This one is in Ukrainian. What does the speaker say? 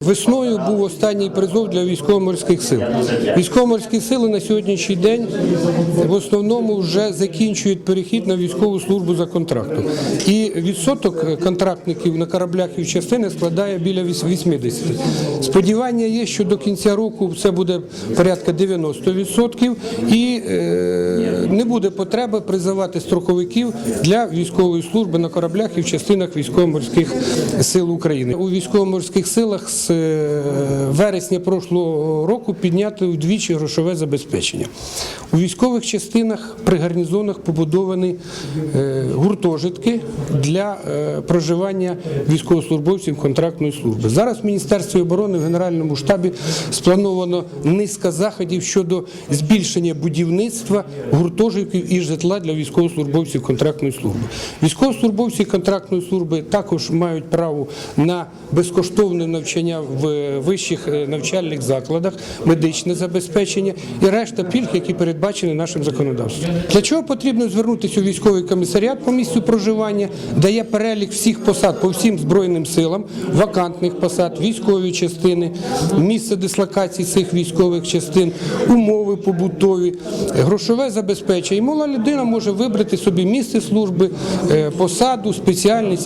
Весною був останній призов для військово-морських сил. Військово-морські сили на сьогоднішній день в основному вже закінчують перехід на військову службу за контрактом. І відсоток контрактників на кораблях і частини складає біля 80. Сподівання є, що до кінця року це буде порядка 90% і е, не буде потреби призивати строковиків для військової служби на кораблях і в частинах військово-морських сил України. У військово-морських силах е, вересня прошлого року підняти вдвічі грошове забезпечення. У військових частинах при гарнізонах побудовані е, гуртожитки для е, проживання військовослужбовців контрактної служби. Зараз в Міністерстві оборони в Генеральному штабі сплановано низка заходів щодо збільшення будівництва гуртожитків і житла для військовослужбовців контрактної служби. Військовослужбовці контрактної служби також мають право на безкоштовне навчання в вищих е, навчальних закладах, медичне забезпечення і решта пільг, які передбачені нашим законодавством. Для чого потрібно звернутися у військовий комісаріат по місцю проживання, дає перелік всіх посад по всім збройним силам, вакантних посад, військові частини, місце дислокації цих військових частин, умови побутові, грошове забезпечення. І мала людина може вибрати собі місце служби, е, посаду, спеціальність.